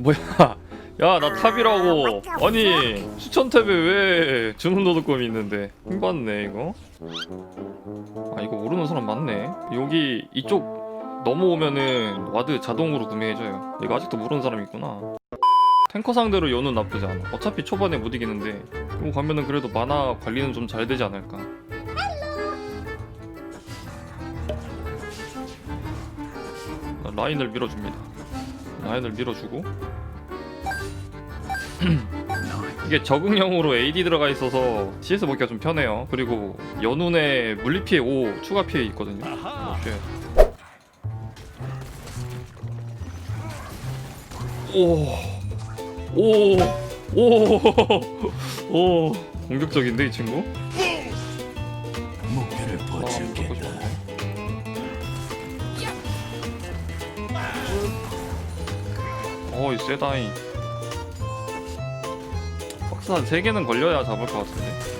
뭐야? 야 나 탑이라고. 아니 추천 탭에 왜 주문 도둑검이 있는데? 힘받네 이거. 아 이거 모르는 사람 많네. 여기 이쪽 넘어오면은 와드 자동으로 구매해줘요. 이거 아직도 모르는 사람이 있구나. 탱커 상대로 연은 나쁘지 않아. 어차피 초반에 못 이기는데 이거 가면은 그래도 만화 관리는 좀 잘 되지 않을까. 나 라인을 밀어줍니다. 라인을 밀어주고 이게 적응형으로 AD 들어가 있어서 CS 먹기가 좀 편해요. 그리고 연운에 물리 피해 5 추가 피해 있거든요. 오, 쉣. 오, 오, 오, 오, 공격적인데 이 친구? 어이 세다잉. 박스 한 3개는 걸려야 잡을 것 같은데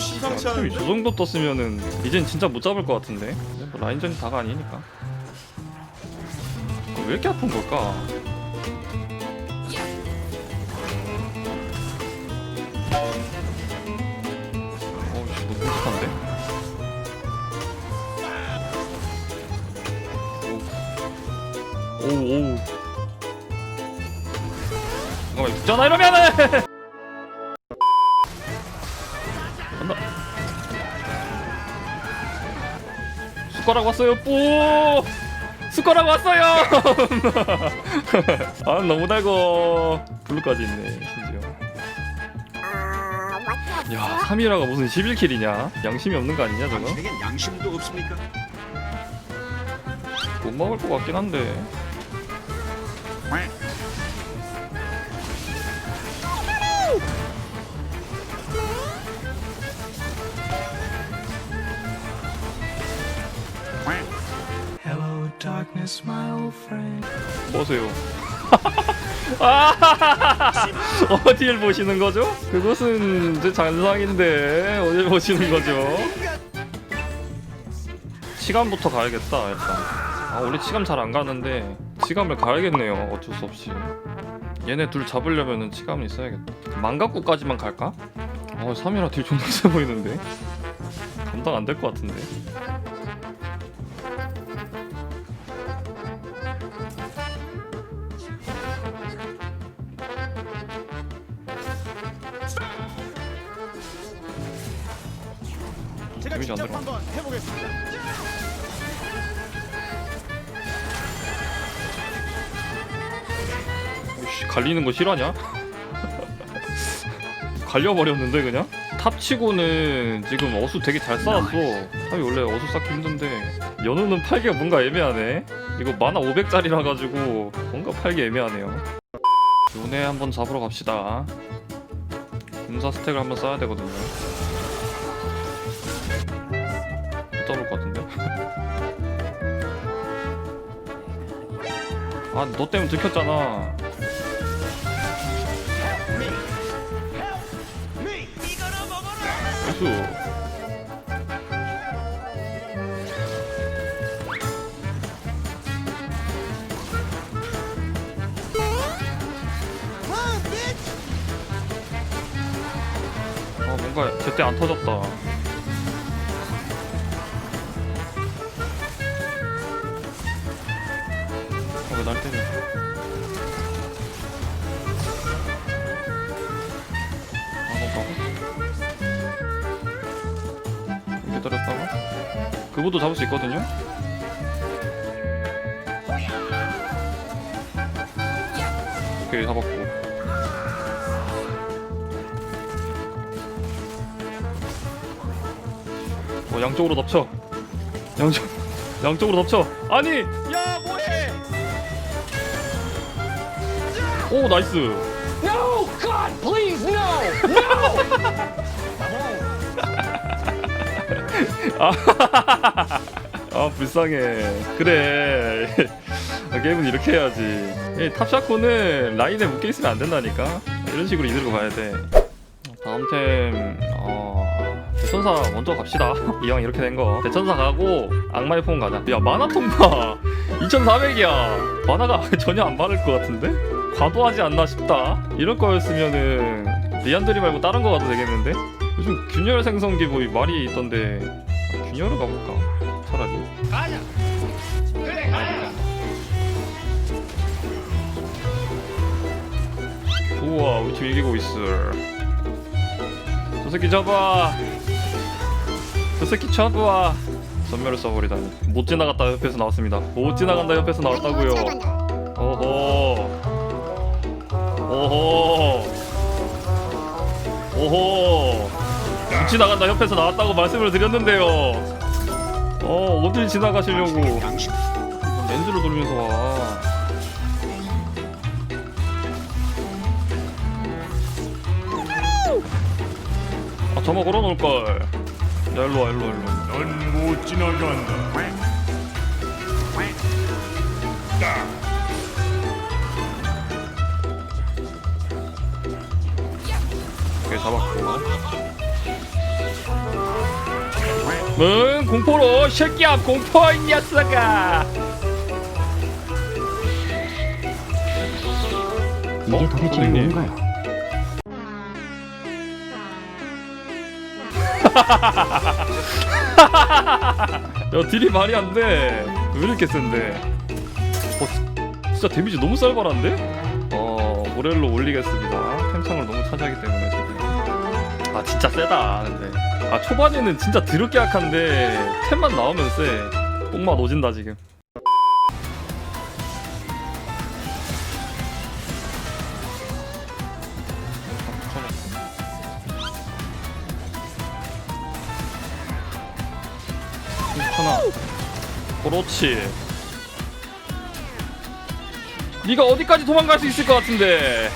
심상치 않은데? 저 정도 떴으면은 이젠 진짜 못 잡을 것 같은데. 뭐 라인전이 다가 아니니까. 왜 이렇게 아픈 걸까? 어우씨, 너무 끔찍한데? 오, 오, 오. 잠깐만, 죽잖아 이러면은! 숟가락 왔어요. 뿌. 숟가락 왔어요. 아 너무 달고 블루까지 있네 심지어. 야 3이라가 무슨 11킬이냐? 양심이 없는 거 아니냐 저거? 당신에겐 양심도 없습니까? 못 먹을 것 같긴 한데. 보세요. 아, 어디를 보시는 거죠? 그것은 제 잔상인데 어디를 보시는 거죠? 치감부터 가야겠다 일단. 아 원래 치감 잘 안 가는데 치감을 가야겠네요 어쩔 수 없이. 얘네 둘 잡으려면은 치감을 있어야겠다. 망각구까지만 갈까? 어 3이라 딜 존나 세 보이는데 감당 안 될 것 같은데. 제가 데미지 안 직접 들어가. 한번 해보겠습니다. 오씨 갈리는 거 실화냐? 갈려버렸는데 그냥? 탑치고는 지금 어수 되게 잘 쌓았어 탑이 원래 어수 쌓기 힘든데 연우는 팔기가 뭔가 애매하네 이거 만화 500짜리라 가지고 뭔가 팔기 애매하네요 요네 한번 잡으러 갑시다 군사 스택을 한번 쌓아야 되거든요 못 잡을 것 같은데? 아 너 때문에 들켰잖아. 나이스 아 뭔가 제때 안 터졌다 왜날 때려 아 너무 기다렸다가? 그것도 잡을 수 있거든요? 오케이 잡았고. 어 양쪽으로 덮쳐. 양쪽 양쪽으로 덮쳐. 아니! 야 오 나이스 No! God, please, no! No! 아 불쌍해 그래 게임은 이렇게 해야지 이 탑샤코는 라인에 묶여 있으면 안 된다니까 이런 식으로 이들고 가야 돼 다음 템 어... 대천사 먼저 갑시다 이왕 이렇게 된 거 대천사 가고 악마의 폼 가자 야 마나통 봐 2400이야 마나가 전혀 안 바를 것 같은데? 과도하지 않나 싶다. 이럴 거였으면은 리안드리 말고 다른 거 가도 되겠는데? 요즘 균열 생성기 뭐 말이 있던데 아, 균열을 가볼까? 차라리. 좋아 우리 팀 이기고 있어. 저 새끼 잡아. 저 새끼 잡아. 전멸을 써버리다니. 못 지나갔다. 옆에서 나왔습니다. 못 지나간다. 옆에서 나왔다고요. 오호 오호 오호 못 지나간다 옆에서 나왔다고 말씀을 드렸는데요 어 어딜 지나가시려고 렌즈를 돌면서 와 아, 점화 걸어놓을걸. 야, 일로와, 일로와, 일로와. 넌 못 지나간다. 오 케이, 잡았고. 응, 공포로, 새끼야, 공포, 이 녀석아! 이게 도대체 선생님. 뭔가요? 야, 딜이 말이 안 돼. 왜 이렇게 센데? 어, 진짜 데미지 너무 쌀벌한데? 어, 모렐로 올리겠습니다. 템창을 너무 차지하기 때문에. 아, 진짜 세다, 근데. 아, 초반에는 진짜 드럽게 약한데, 템만 나오면 세. 똥맛 오진다, 지금. 하나 그렇지 네가 어디까지 도망갈 수 있을 것 같은데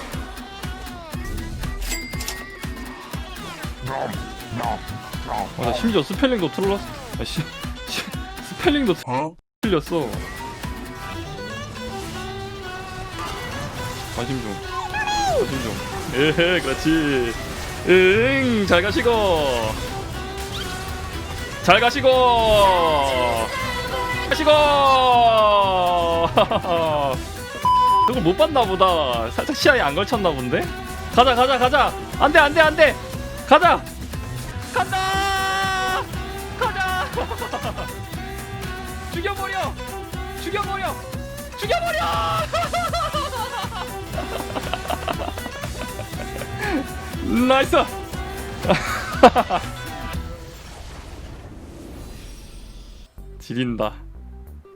아, 나 심지어 스펠링도 틀렸어. 아, 시, 시, 스펠링도 어? 틀렸어. 관심 좀 관심 좀. 에헤 그렇지. 응 잘 가시고. 잘 가시고. 가시고. 이걸 못 봤나 보다. 살짝 시야에 안 걸쳤나 본데? 가자 가자 가자. 안돼 안돼 안돼. 가자 간다! 가자! 죽여버려! 죽여버려! 죽여버려! 나이스! 지린다.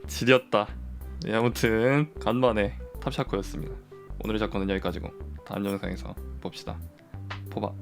지렸다. 네, 아무튼 간만에 탑샤코였습니다. 오늘의 사건은 여기까지고 다음 영상에서 봅시다. 포바